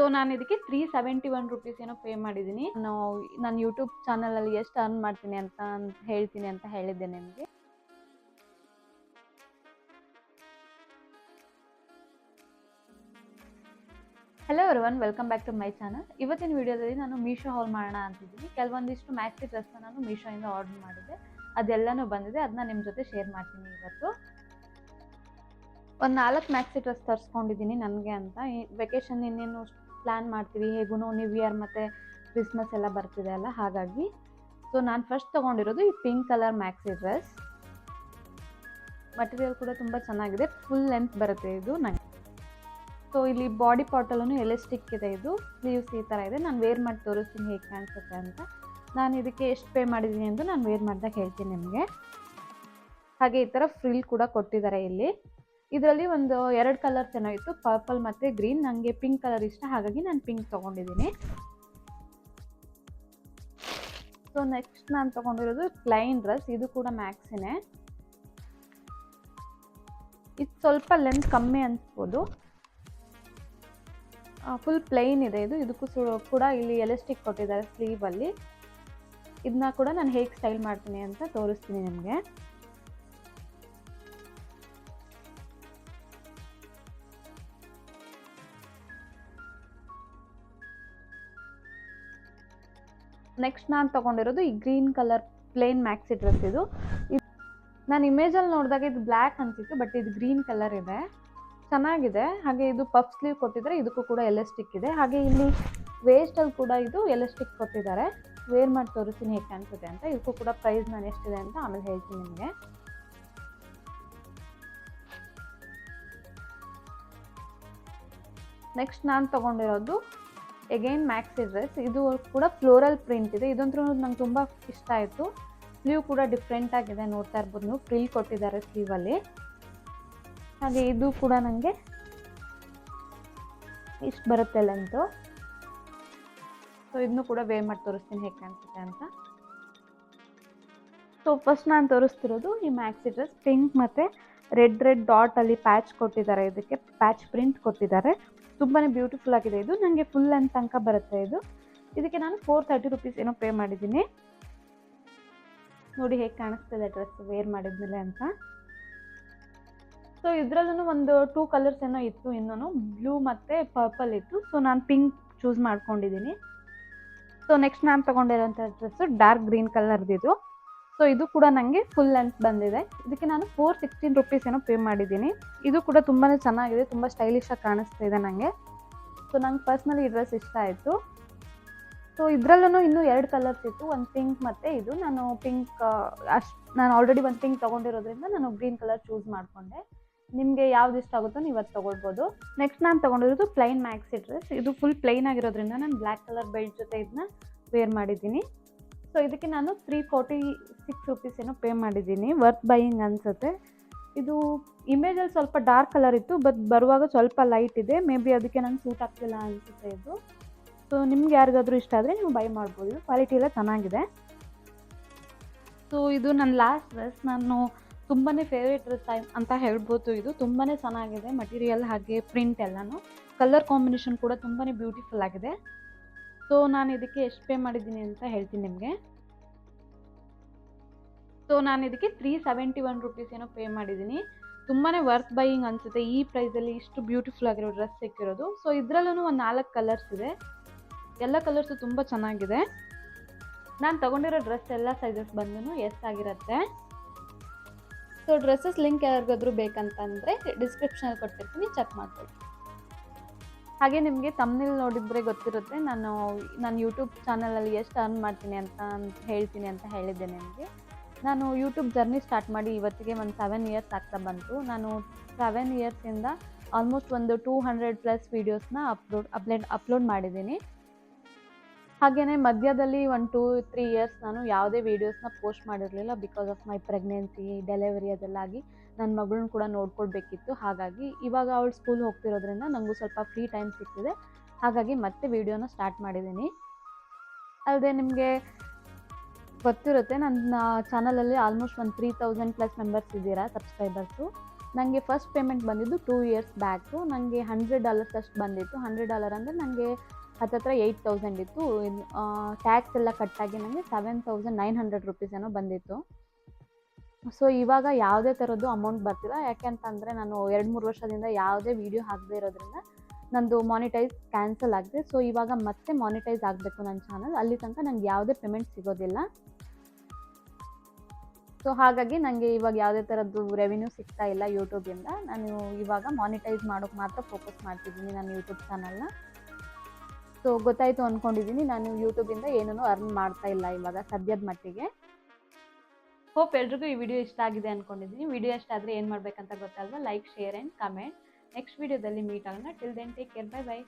So ನಾನು ಇದಕ್ಕೆ three seventy one rupees ಏನೋ ಪೇ ಮಾಡಿದ್ದೀನಿ ನಾನು ನನ್ನ ಯೂಟ್ಯೂಬ್ ಚಾನಲಲ್ಲಿ ಎಷ್ಟು ಅರ್ನ್ ಮಾಡ್ತೀನಿ ಅಂತ ಹೇಳ್ತೀನಿ ಅಂತ ಹೇಳಿದ್ದೆ ನಿಮಗೆ. Hello one welcome back to my channel ಇವತ್ತಿನ ವಿಡಿಯೋದಲ್ಲಿ ನಾನು ಮೀಶೋ ಹಾಲ್ ಮಾಡೋಣ ಅಂತಿದ್ದೀನಿ. ಕೆಲವೊಂದಿಷ್ಟು ಮ್ಯಾಕ್ಸಿ ಡ್ರೆಸ್ನ ನಾನು ಮೀಶೋಯಿಂದ ಆರ್ಡರ್ ಮಾಡಿದ್ದೆ. ಅದೆಲ್ಲನೂ ಬಂದಿದೆ ಅದನ್ನ ನಿಮ್ಮ ಜೊತೆ ಶೇರ್ ಮಾಡ್ತೀನಿ ಇವತ್ತು. ಒಂದು ನಾಲ್ಕು ಮ್ಯಾಕ್ಸಿ ಡ್ರೆಸ್ ತರಿಸ್ಕೊಂಡಿದ್ದೀನಿ ನನಗೆ ಅಂತ. ವೆಕೇಶನ್ ಇನ್ನೇನು ಪ್ಲ್ಯಾನ್ ಮಾಡ್ತೀವಿ ಹೇಗೂ ನ್ಯೂ ಇಯರ್ ಮತ್ತು ಕ್ರಿಸ್ಮಸ್ ಎಲ್ಲ ಬರ್ತಿದೆ ಅಲ್ಲ, ಹಾಗಾಗಿ. ಸೊ ನಾನು ಫಸ್ಟ್ ತೊಗೊಂಡಿರೋದು ಈ pink colour maxi dress material ಕೂಡ ತುಂಬ ಚೆನ್ನಾಗಿದೆ ಫುಲ್ ಲೆಂತ್ ಬರುತ್ತೆ ಇದು ನನಗೆ ಸೊ ಇಲ್ಲಿ ಬಾಡಿ ಪಾಟಲ್ಲೂ ಎಲೆಸ್ಟಿಕ್ ಇದೆ ಇದು ಸ್ಲೀವ್ಸ್ ಈ ಥರ ಇದೆ. ನಾನು ವೇರ್ ಮಾಡಿ ತೋರಿಸ್ತೀನಿ ಹೇಗೆ ಕಾಣಿಸುತ್ತೆ ಅಂತ. ನಾನು ಇದಕ್ಕೆ ಎಷ್ಟು ಪೇ ಮಾಡಿದ್ದೀನಿ ಅಂತ ನಾನು ವೇರ್ ಮಾಡಿದಾಗ ಹೇಳ್ತೀನಿ ನಿಮಗೆ. ಹಾಗೆ ಈ ಥರ ಫ್ರಿಲ್ ಕೂಡ ಕೊಟ್ಟಿದ್ದಾರೆ ಇಲ್ಲಿ. ಇದರಲ್ಲಿ ಒಂದು ಎರಡು ಕಲರ್ ಚೆನ್ನಾಗಿತ್ತು ಪರ್ಪಲ್ ಮತ್ತು ಗ್ರೀನ್ ನನಗೆ ಪಿಂಕ್ ಕಲರ್ ಇಷ್ಟ, ಹಾಗಾಗಿ ನಾನು ಪಿಂಕ್ ತೊಗೊಂಡಿದ್ದೀನಿ. ಸೊ ನೆಕ್ಸ್ಟ್ ನಾನು ತೊಗೊಂಡಿರೋದು ಪ್ಲೈನ್ ಡ್ರೆಸ್ ಇದು ಕೂಡ ಮ್ಯಾಕ್ಸಿನೇ ಇದು ಸ್ವಲ್ಪ ಲೆಂತ್ ಕಮ್ಮಿ ಅನಿಸ್ಬೋದು. ಫುಲ್ ಪ್ಲೈನ್ ಇದೆ ಇದು. ಇದಕ್ಕೂ ಕೂಡ ಇಲ್ಲಿ ಎಲೆಸ್ಟಿಕ್ ಕೊಟ್ಟಿದ್ದಾರೆ ಸ್ಲೀವಲ್ಲಿ ಇದನ್ನ ಕೂಡ ನಾನು ಹೇಗೆ ಸ್ಟೈಲ್ ಮಾಡ್ತೀನಿ ಅಂತ ತೋರಿಸ್ತೀನಿ ನಿಮಗೆ. ನೆಕ್ಸ್ಟ್ ನಾನು ತೊಗೊಂಡಿರೋದು ಈ green colour plain maxi dress ಇದು. ನಾನು ಇಮೇಜಲ್ಲಿ ನೋಡಿದಾಗ ಇದು ಬ್ಲ್ಯಾಕ್ ಅನ್ಸಿತ್ತು, ಬಟ್ ಇದು ಗ್ರೀನ್ ಕಲರ್ ಇದೆ. ಚೆನ್ನಾಗಿದೆ. ಹಾಗೆ ಇದು ಪಫ್ ಸ್ಲೀವ್ ಕೊಟ್ಟಿದ್ದಾರೆ, ಇದಕ್ಕೂ ಕೂಡ ಎಲೆಸ್ಟಿಕ್ ಇದೆ. ಹಾಗೆ ಇಲ್ಲಿ ವೇಸ್ಟಲ್ಲಿ ಕೂಡ ಇದು ಎಲೆಸ್ಟಿಕ್ ಕೊಟ್ಟಿದ್ದಾರೆ. ವೇರ್ ಮಾಡಿ ತೋರಿಸ್ತೀನಿ ಹೇಗೆ ಕಾಣಿಸುತ್ತೆ ಅಂತ. ಇದಕ್ಕೂ ಕೂಡ ಪ್ರೈಸ್ ನಾನು ಎಷ್ಟಿದೆ ಅಂತ ಆಮೇಲೆ ಹೇಳ್ತೀನಿ ನಿಮಗೆ. ನೆಕ್ಸ್ಟ್ ನಾನು ತೊಗೊಂಡಿರೋದು ಎಗೈನ್ ಮ್ಯಾಕ್ಸ್ ಡ್ರೆಸ್ ಇದು ಕೂಡ ಫ್ಲೋರಲ್ ಪ್ರಿಂಟ್ ಇದೆ. ಇದಂತೂ ನಂಗೆ ತುಂಬ ಇಷ್ಟ ಆಯಿತು. ಸ್ಲೀವ್ ಕೂಡ ಡಿಫ್ರೆಂಟ್ ಆಗಿದೆ. ನೋಡ್ತಾ ಇರ್ಬೋದು ನೀವು. ಫ್ರಿಲ್ ಕೊಟ್ಟಿದ್ದಾರೆ ಸ್ಲೀವಲ್ಲಿ ಹಾಗೆ ಇದು ಕೂಡ ನನಗೆ ಇಷ್ಟು ಬರುತ್ತೆ ಲೆಂತು ಸೊ ಇದನ್ನು ಕೂಡ ವೇ ಮಾಡಿ ತೋರಿಸ್ತೀನಿ. ಹೇಗೆ ಕಾಣಿಸುತ್ತೆ ಅಂತ. ಸೊ ಫಸ್ಟ್ ನಾನು ತೋರಿಸ್ತಿರೋದು ಈ ಮ್ಯಾಕ್ಸಿ ಡ್ರೆಸ್ ಪಿಂಕ್ ಮತ್ತು ರೆಡ್ ರೆಡ್ ಡಾಟಲ್ಲಿ ಪ್ಯಾಚ್ ಕೊಟ್ಟಿದ್ದಾರೆ. ಇದಕ್ಕೆ ಪ್ಯಾಚ್ ಪ್ರಿಂಟ್ ಕೊಟ್ಟಿದ್ದಾರೆ. ತುಂಬಾ ಬ್ಯೂಟಿಫುಲ್ ಆಗಿದೆ ಇದು. ನನಗೆ ಫುಲ್ ಲೆಂತ್ ತನಕ ಬರುತ್ತೆ ಇದು. ಇದಕ್ಕೆ ನಾನು ಫೋರ್ ತರ್ಟಿ ರುಪೀಸ್ ಏನೋ ಪೇ ಮಾಡಿದ್ದೀನಿ. ನೋಡಿ ಹೇಗೆ ಕಾಣಿಸ್ತಿದೆ ಡ್ರೆಸ್ ವೇರ್ ಮಾಡಿದ್ಮೇಲೆ ಅಂತ. ಸೊ ಇದರಲ್ಲೂ ಒಂದು ಟೂ ಕಲರ್ಸ್ ಏನೋ ಇತ್ತು ಇನ್ನೂ ಬ್ಲೂ ಮತ್ತು ಪರ್ಪಲ್ ಇತ್ತು. ಸೊ ನಾನು ಪಿಂಕ್ ಚೂಸ್ ಮಾಡ್ಕೊಂಡಿದ್ದೀನಿ. ಸೊ ನೆಕ್ಸ್ಟ್ ನಾನು ತೊಗೊಂಡಿರೋಂಥ ಡ್ರೆಸ್ಸು ಡಾರ್ಕ್ ಗ್ರೀನ್ ಕಲರ್ದಿದು ಸೊ ಇದು ಕೂಡ ನನಗೆ ಫುಲ್ ಲೆಂತ್ ಬಂದಿದೆ. ಇದಕ್ಕೆ ನಾನು ಫೋರ್ ಸಿಕ್ಸ್ಟೀನ್ ರುಪೀಸ್ ಏನೋ ಪೇ ಮಾಡಿದ್ದೀನಿ. ಇದು ಕೂಡ ತುಂಬಾ ಚೆನ್ನಾಗಿದೆ, ತುಂಬ ಸ್ಟೈಲಿಶಾಗಿ ಕಾಣಿಸ್ತಾ ಇದೆ ನನಗೆ ಸೊ ನಂಗೆ ಪರ್ಸ್ನಲಿ ಈ ಡ್ರೆಸ್ ಇಷ್ಟ ಆಯಿತು. ಸೊ ಇದರಲ್ಲೂ ಇನ್ನೂ ಎರಡು ಕಲರ್ಸ್ ಇತ್ತು. ಒಂದು ಪಿಂಕ್ ಮತ್ತು ಇದು. ನಾನು ಪಿಂಕ್ ಅಷ್ಟು, ನಾನು ಆಲ್ರೆಡಿ ಒಂದು ಪಿಂಕ್ ತೊಗೊಂಡಿರೋದ್ರಿಂದ ನಾನು ಗ್ರೀನ್ ಕಲರ್ ಚೂಸ್ ಮಾಡಿಕೊಂಡೆ. ನಿಮಗೆ ಯಾವ್ದು ಇಷ್ಟ ಆಗುತ್ತೋ ನೀವು ಅದು ತೊಗೊಳ್ಬೋದು. ನೆಕ್ಸ್ಟ್ ನಾನು ತೊಗೊಂಡಿರೋದು ಪ್ಲೈನ್ ಮ್ಯಾಕ್ಸಿ ಡ್ರೆಸ್ ಇದು ಫುಲ್ ಪ್ಲೈನ್ ಆಗಿರೋದ್ರಿಂದ ನಾನು ಬ್ಲ್ಯಾಕ್ ಕಲರ್ ಬೆಲ್ಟ್ ಜೊತೆ ಇದನ್ನ ವೇರ್ ಮಾಡಿದ್ದೀನಿ. ಸೊ ಇದಕ್ಕೆ ನಾನು ತ್ರೀ ಫೋರ್ಟಿ ಸಿಕ್ಸ್ ರುಪೀಸ್ ಏನೋ ಪೇ ಮಾಡಿದ್ದೀನಿ. ವರ್ತ್ ಬೈಯಿಂಗ್ ಅನಿಸುತ್ತೆ. ಇದು ಇಮೇಜಲ್ಲಿ ಸ್ವಲ್ಪ ಡಾರ್ಕ್ ಕಲರ್ ಇತ್ತು ಬಟ್ ಬರುವಾಗ ಸ್ವಲ್ಪ ಲೈಟ್ ಇದೆ. ಮೇ ಬಿ ಅದಕ್ಕೆ ನಂಗೆ ಸೂಟ್ ಆಗ್ತಿಲ್ಲ ಅನಿಸುತ್ತೆ ಇದು. ಸೊ ನಿಮ್ಗೆ ಯಾರಿಗಾದರೂ ಇಷ್ಟ ಆದರೆ ನೀವು ಬೈ ಮಾಡ್ಬೋದು. ಕ್ವಾಲಿಟಿ ಎಲ್ಲ ಚೆನ್ನಾಗಿದೆ. ಸೊ ಇದು ನನ್ನ ಲಾಸ್ಟ್ ಡ್ರೆಸ್ ನಾನು ತುಂಬಾ ಫೇವ್ರೇಟ್ ಡ್ರೆಸ್ ಅಂತ ಹೇಳ್ಬೋದು ಇದು. ತುಂಬಾ ಚೆನ್ನಾಗಿದೆ ಮಟೀರಿಯಲ್ ಹಾಗೆ ಪ್ರಿಂಟ್ ಎಲ್ಲನೂ. ಕಲರ್ ಕಾಂಬಿನೇಷನ್ ಕೂಡ ತುಂಬಾ ಬ್ಯೂಟಿಫುಲ್ ಆಗಿದೆ. ಸೊ ನಾನು ಇದಕ್ಕೆ ಎಷ್ಟು ಪೇ ಮಾಡಿದ್ದೀನಿ ಅಂತ ಹೇಳ್ತೀನಿ ನಿಮಗೆ. ಸೊ ನಾನು ಇದಕ್ಕೆ ತ್ರೀ ಸೆವೆಂಟಿ ಒನ್ ರುಪೀಸ್ ಏನೋ ಪೇ ಮಾಡಿದ್ದೀನಿ. ತುಂಬಾ ವರ್ತ್ ಬೈಯಿಂಗ್ ಅನಿಸುತ್ತೆ. ಈ ಪ್ರೈಸಲ್ಲಿ ಇಷ್ಟು ಬ್ಯೂಟಿಫುಲ್ ಆಗಿರೋ ಡ್ರೆಸ್ ಸಿಕ್ಕಿರೋದು. ಸೊ ಇದರಲ್ಲೂ ಒಂದು ನಾಲ್ಕು ಕಲರ್ಸ್ ಇದೆ. ಎಲ್ಲ ಕಲರ್ಸು ತುಂಬ ಚೆನ್ನಾಗಿದೆ. ನಾನು ತೊಗೊಂಡಿರೋ ಡ್ರೆಸ್ ಎಲ್ಲ ಸೈಜಸ್ ಬಂದು ಎಸ್ ಆಗಿರುತ್ತೆ. ಸೊ ಡ್ರೆಸ್ಸಸ್ ಲಿಂಕ್ ಯಾರಿಗಾದ್ರೂ ಬೇಕಂತಂದರೆ ಡಿಸ್ಕ್ರಿಪ್ಷನಲ್ಲಿ ಕೊಟ್ಟಿರ್ತೀನಿ. ಚೆಕ್ ಮಾಡ್ಕೊಳ್ಳಿ ಹಾಗೆ ನಿಮಗೆ ತಮ್ಮನಲ್ಲಿ ನೋಡಿದರೆ ಗೊತ್ತಿರುತ್ತೆ. ನಾನು ನಾನು ಯೂಟ್ಯೂಬ್ ಚಾನಲಲ್ಲಿ ಎಷ್ಟು ಅರ್ನ್ ಮಾಡ್ತೀನಿ ಅಂತ ಹೇಳ್ತೀನಿ ಅಂತ ಹೇಳಿದ್ದೆ ನಿಮಗೆ. ನಾನು ಯೂಟ್ಯೂಬ್ ಜರ್ನಿ ಸ್ಟಾರ್ಟ್ ಮಾಡಿ ಇವತ್ತಿಗೆ ಒಂದು ಸೆವೆನ್ ಇಯರ್ಸ್ ಆಗ್ತಾ ಬಂತು. ನಾನು ಸೆವೆನ್ ಇಯರ್ಸಿಂದ ಆಲ್ಮೋಸ್ಟ್ ಒಂದು ಟೂ ಹಂಡ್ರೆಡ್ ಪ್ಲಸ್ ವೀಡಿಯೋಸ್ನ ಅಪ್ಲೋಡ್ ಅಪ್ಲೋಡ್ ಅಪ್ಲೋಡ್ ಮಾಡಿದ್ದೀನಿ. ಹಾಗೆಯೇ ಮಧ್ಯದಲ್ಲಿ ಒಂದು ಟೂ ತ್ರೀ ಇಯರ್ಸ್ ನಾನು ಯಾವುದೇ ವೀಡಿಯೋಸ್ನ ಪೋಸ್ಟ್ ಮಾಡಿರಲಿಲ್ಲ because of my pregnancy delivery ಅದೆಲ್ಲಾಗಿ ನನ್ನ ಮಗಳನ್ನ ಕೂಡ ನೋಡ್ಕೊಳ್ಬೇಕಿತ್ತು. ಹಾಗಾಗಿ ಇವಾಗ ಅವಳು ಸ್ಕೂಲ್ ಹೋಗ್ತಿರೋದ್ರಿಂದ ನನಗೂ ಸ್ವಲ್ಪ ಫ್ರೀ ಟೈಮ್ ಸಿಕ್ತಿದೆ ಹಾಗಾಗಿ ಮತ್ತೆ ವಿಡಿಯೋನ ಸ್ಟಾರ್ಟ್ ಮಾಡಿದ್ದೀನಿ. ಅಲ್ಲದೆ ನಿಮಗೆ ಗೊತ್ತಿರುತ್ತೆ ನನ್ನ ಚಾನಲಲ್ಲಿ ಆಲ್ಮೋಸ್ಟ್ ಒಂದು ತ್ರೀ ತೌಸಂಡ್ ಪ್ಲಸ್ ಮೆಂಬರ್ಸ್ ಇದ್ದೀರಾ ಸಬ್ಸ್ಕ್ರೈಬರ್ಸು ನನಗೆ ಫಸ್ಟ್ ಪೇಮೆಂಟ್ ಬಂದಿದ್ದು ಟೂ ಇಯರ್ಸ್ ಬ್ಯಾಕು ನನಗೆ ಹಂಡ್ರೆಡ್ ಡಾಲರ್ಸ್ ಅಷ್ಟು ಬಂದಿತ್ತು. ಹಂಡ್ರೆಡ್ ಡಾಲರ್ ಅಂದರೆ ನನಗೆ ಹತ್ತತ್ರ ಏಯ್ಟ್ ತೌಸಂಡ್ ಇತ್ತು. ಟ್ಯಾಕ್ಸ್ ಎಲ್ಲ ಕಟ್ಟಾಗಿ ನನಗೆ seven thousand nine hundred rupees ಏನೋ ಬಂದಿತ್ತು. ಸೊ ಇವಾಗ ಯಾವುದೇ ಥರದ್ದು ಅಮೌಂಟ್ ಬರ್ತಿಲ್ಲ. ಯಾಕೆ ಅಂತಂದರೆ ನಾನು ಎರಡು ಮೂರು ವರ್ಷದಿಂದ ಯಾವುದೇ ವೀಡಿಯೋ ಹಾಕದೇ ಇರೋದ್ರಿಂದ ನಂದು ಮಾನಿಟೈಸ್ ಕ್ಯಾನ್ಸಲ್ ಆಗಿದೆ. ಸೊ ಇವಾಗ ಮತ್ತೆ ಮಾನಿಟೈಸ್ ಆಗಬೇಕು ನನ್ನ ಚಾನಲ್ ಅಲ್ಲಿ ತನಕ ನಂಗೆ ಯಾವುದೇ ಪೇಮೆಂಟ್ ಸಿಗೋದಿಲ್ಲ. ಸೊ ಹಾಗಾಗಿ ನನಗೆ ಇವಾಗ ಯಾವುದೇ ಥರದ್ದು ರೆವಿನ್ಯೂ ಸಿಗ್ತಾ ಇಲ್ಲ ಯೂಟ್ಯೂಬಿಂದ ನಾನು ಇವಾಗ ಮಾನಿಟೈಸ್ ಮಾಡೋಕ್ಕೆ ಮಾತ್ರ ಫೋಕಸ್ ಮಾಡ್ತಿದ್ದೀನಿ ನನ್ನ ಯೂಟ್ಯೂಬ್ ಚಾನಲ್ನ ಸೊ ಗೊತ್ತಾಯಿತು ಅಂದ್ಕೊಂಡಿದ್ದೀನಿ ನಾನು ಯೂಟ್ಯೂಬಿಂದ ಏನೂ ಅರ್ನ್ ಮಾಡ್ತಾ ಇಲ್ಲ ಇವಾಗ ಸದ್ಯದ ಮಟ್ಟಿಗೆ. ಹೋಪ್ ಎಲ್ರಿಗೂ ಈ ವಿಡಿಯೋ ಇಷ್ಟ ಆಗಿದೆ ಅನ್ಕೊಂಡಿದ್ದೀನಿ. ವಿಡಿಯೋ ಇಷ್ಟ ಆದರೆ ಏನು ಮಾಡಬೇಕಂತ ಗೊತ್ತಲ್ವಾ? Like share and comment next ವಿಡಿಯೋದಲ್ಲಿ ಮೀಟ್ ಆಗೋಣ. Till then take care bye bye